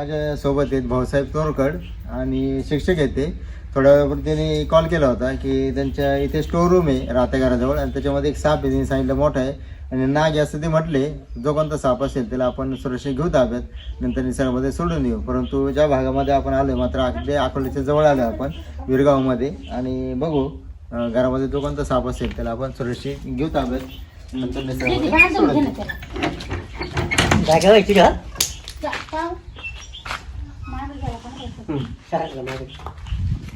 माझ्या सोबत आहेत भाऊसाहेब तोरकड आणि शिक्षक आहेत ते. थोड्या वेळापूर्वी त्यांनी कॉल केला होता की त्यांच्या इथे स्टोर रूम आहे राहत्या घराजवळ आणि त्याच्यामध्ये एक साप आहे त्यांनी सांगितलं मोठा आहे. आणि नाग आहे असं ते म्हटले जो कोणता साप असेल त्याला आपण सुरक्षित घेऊ ताब्यात नंतर निसर्गामध्ये सोडून येऊ. परंतु ज्या भागामध्ये आपण आलो मात्र अगदी अकोल्याच्या जवळ आलो आपण विरगावमध्ये आणि बघू घरामध्ये जो कोणता साप असेल त्याला आपण सुरक्षित घेऊ ताब्यात नंतर निसर्गामध्ये सोडून देऊ जागा व्हायची का पाव मागं गेला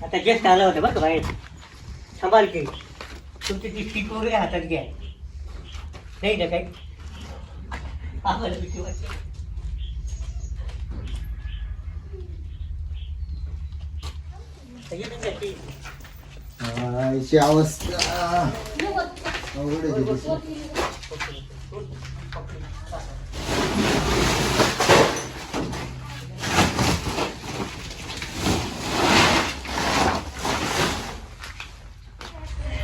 आता जस्ट आलं होतं बरं का बाहेर. सांभाळ की. तुमची ती सीट वगैरे हातात घ्या. नाही ना काही? आम्हाला भीती वाटते? आईची अवस्था. अवघड आहे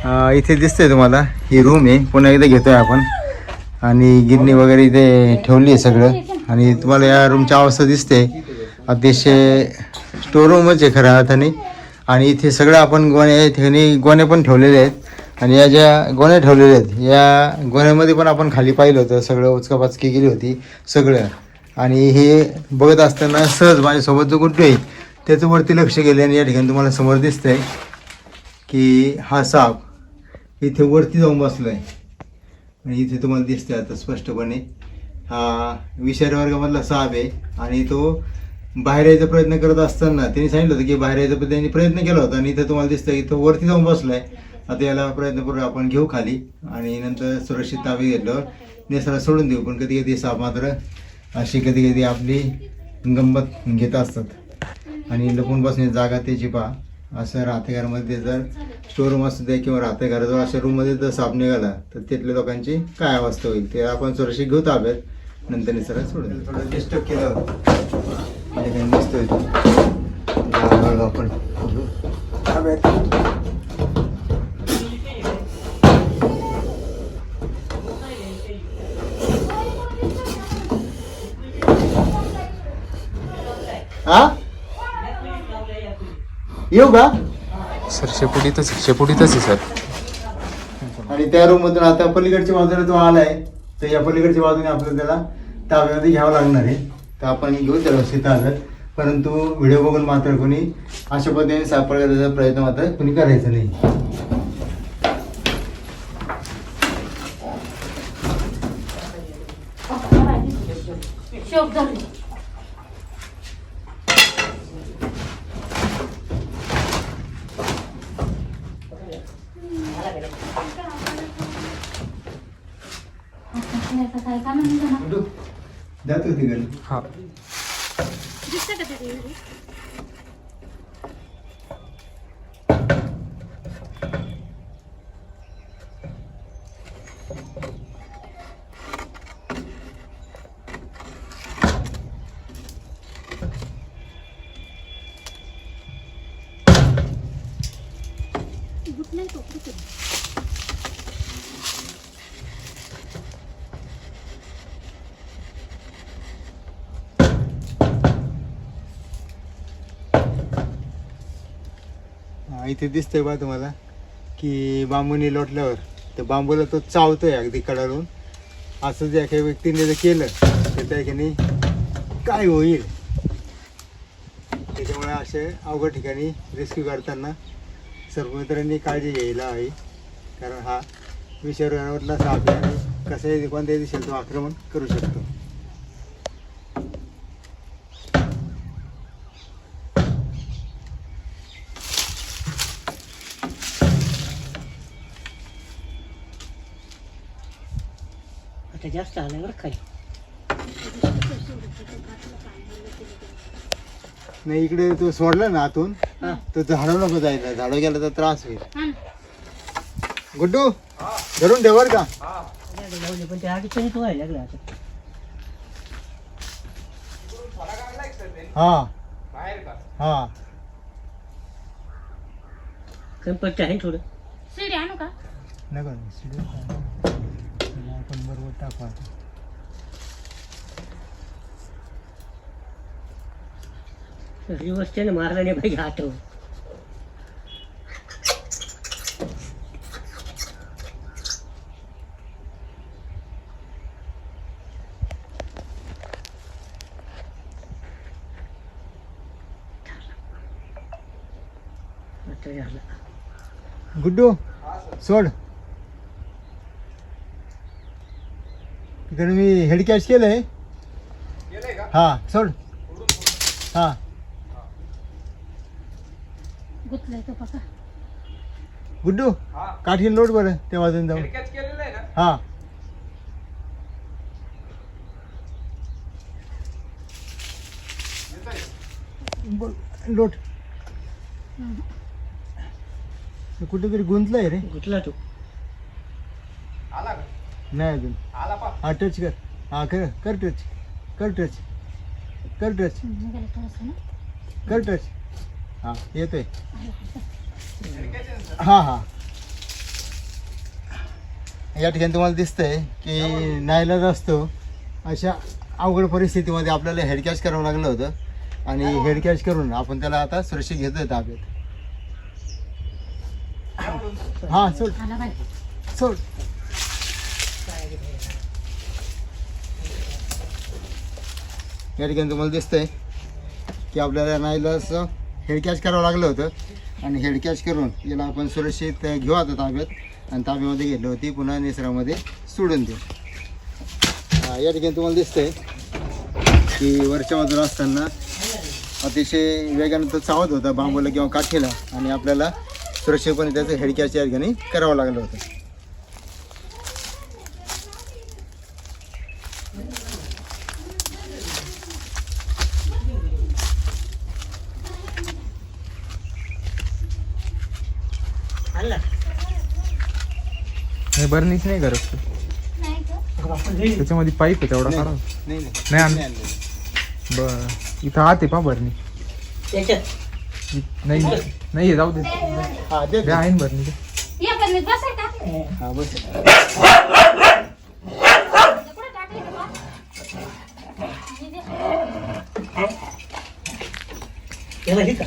इथे दिसतंय तुम्हाला. ही रूम आहे. पुन्हा एकदा घेतोय आपण. आणि गिरणी वगैरे इथे ठेवली आहे सगळं. आणि तुम्हाला या रूमची अवस्था दिसते अतिशय स्टोर रूमच आहे खऱ्या अर्थाने. आणि इथे सगळं आपण गोण्या या ठिकाणी गोण्या पण ठेवलेले आहेत. आणि या ज्या गोण्या ठेवलेल्या आहेत या गोण्यामध्ये पण आपण खाली पाहिलं होतं. सगळं उचकापाचकी गेली होती. सगळं. आणि हे बघत असताना सहज माझ्यासोबत जो गुड्डू आहे त्याचं वरती लक्ष गेले आणि या ठिकाणी तुम्हाला समोर दिसतंय की हा साप इथे वरती जाऊन बसलो आहे आणि इथे तुम्हाला दिसतंय आता स्पष्टपणे. हा विषारी वर्गामधला साप आहे आणि तो बाहेर यायचा प्रयत्न करत असताना त्यांनी सांगितलं होतं की बाहेर यायचा त्यांनी प्रयत्न केला होता आणि इथं तुम्हाला दिसतं की तो वरती जाऊन बसलाय. आता याला प्रयत्न करून आपण घेऊ खाली. आणि नंतर सुरक्षित ताबे घेतल्यावर नेसाला सोडून देऊ. पण कधी कधी साप मात्र अशी कधी कधी आपली गंमत घेत असतात. आणि लपून बसण्याची जागा त्याची पहा. असं राहतेघरामध्ये जर स्टोरूम असू द्या किंवा राहतेघराजवळ अशा रूममध्ये जर साप निघाला तर तिथल्या लोकांची काय अवस्था होईल ते आपण सुरक्षित घेऊ ताब्यात नंतर निसर्गात सोडून. थोडं डिस्टर्ब केलं काही. हळूहळू आपण ताब्यात हा येऊ का? सर शेपुटीतच शेपुटीतच आहे सर. आणि त्या रूम मधून आता पलीकडच्या बाजूला तो आलाय तर या पलीकडच्या बाजूने आपल्याला त्याला ताब्यामध्ये घ्यावं लागणार आहे. तर आपण घेऊ त्याला शेतात परंतु व्हिडिओ बघून मात्र कोणी अशा पद्धतीने सापडण्याचा प्रयत्न मात्र कोणी करायचा नाही. शोक झाली. जातो तिकडे हा इथे दिसतंय बा तुम्हाला की बांबूने लोटल्यावर तर बांबूला तो चावतोय अगदी कडाळून. असं जर एका व्यक्तीने जर केलं तर त्या ठिकाणी काय होईल? त्याच्यामुळे असे अवघड ठिकाणी रेस्क्यू करताना सर्व मित्रांनी काळजी घ्यायला हवी. कारण हा विषाणूवरला साप आहे कसंही कोणत्याही दिशेला तो आक्रमण करू शकतो. आता जास्त आलं बरं खाली. नाही इकडे तो सोडला ना आतून हा. तर झाडू नको जायला. झाडू गेला तर त्रास होईल. हा. गुड्डू धरून ठेवर का. लावले पण ते अडचणीत व्हायला लागलं आता हा. हा. कंपल्ट आहे थोडं. शिडी आणू का? नको आपण बरोबर टाकू आता रिवर्सच्याने मारला नाही पाहिजे आठव आता झालं गुड्डू सोड इकडे मी हेड कॅच केलंय. हा सोड. हा. गुतलंय तो बघा गुड्डू काठी लोट बरं ते वाजून जाऊ. हा. लोट. कुठेतरी गुंतलंय रे. गुतला तू. नाही अजून. हा टच कर. हा कर कर टच कर टच कर टच कर टच हा येतोय. हा हा. या ठिकाणी तुम्हाला दिसतंय की नाईलाज असतो. अशा अवघड परिस्थितीमध्ये आपल्याला हेड कॅच करावं लागलं होतं. आणि हेड कॅच करून आपण त्याला आता सुरक्षित घेतोय ताब्यात. हा सोड. सोड. या ठिकाणी तुम्हाला दिसतंय की आपल्याला नाईलाज असं हेडकॅच करावं लागलं होतं. आणि हेडकॅच करून याला आपण सुरक्षित घेऊ आता ताब्यात. आणि ताब्यामध्ये गेलो होती पुन्हा निसर्गामध्ये सोडून देऊ. या ठिकाणी तुम्हाला दिसतंय की वरच्या बाजूला असताना अतिशय वेगाने तो चावत होता बांबूला किंवा काठीला. आणि आपल्याला सुरक्षितपणे त्याचं हेड या ठिकाणी करावं लागलं होतं. नाही बरणीच नाही करत तू. त्याच्यामध्ये पाईप आहे तेवढा काढा नाही नाही नाही आणलं. नाही आणलं. बर इथं आत आहे पा बरणी नाही नाही आहे, जाऊ दे हा आहे ना बरणी द्या. या पण मी बसाय का हा बस कुठे टाकले का बा? हे दे. याला हे का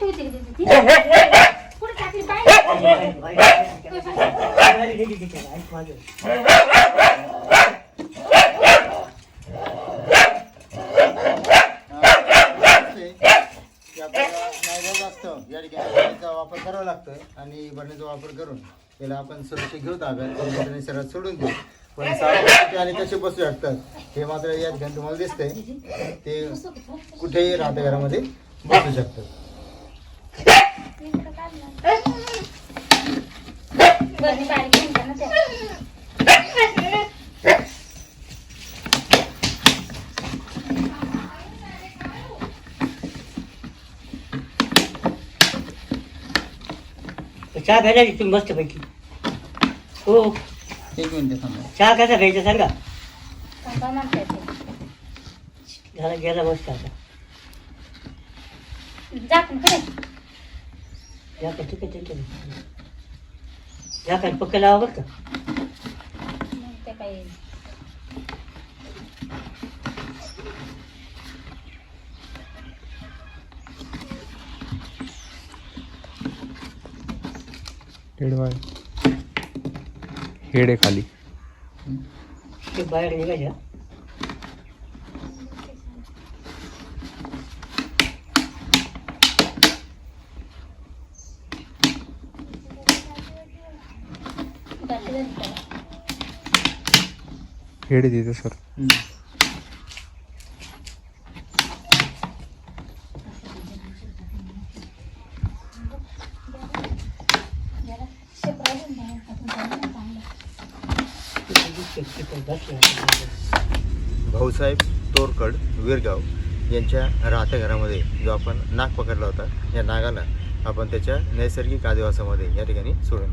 मोठी होती का? कुठे टाकली पाहिजे वापर करावा लागतोय आणि बरणीचा वापर करून याला आपण सुरक्षित घेऊ ताब्यात शरीरात सोडून देऊ पण साप आणि कसे बसू शकतात हे मात्र या ठिकाणी तुम्हाला दिसतंय. ते कुठेही राहत्या घरामध्ये बसू शकतात चहा घ्यायला की तुम्ही मस्त पैकी हो. एक मिनिट थांबा. चहा कसा घ्यायचा सांगा. झाला गेला मस्त आता. का ठीक आहे ठीक आहे या काय पक्क लावा बरं का ते काही हेड बाय हेड आहे खाली. ते बाहेर निघायच्या बाकी झाली का? तिथे सर. भाऊसाहेब तोरकड वीरगाव यांच्या राहत्या घरामध्ये जो आपण नाग पकडला होता या नागाला आपण त्याच्या नैसर्गिक आदिवासामध्ये या ठिकाणी सोडून.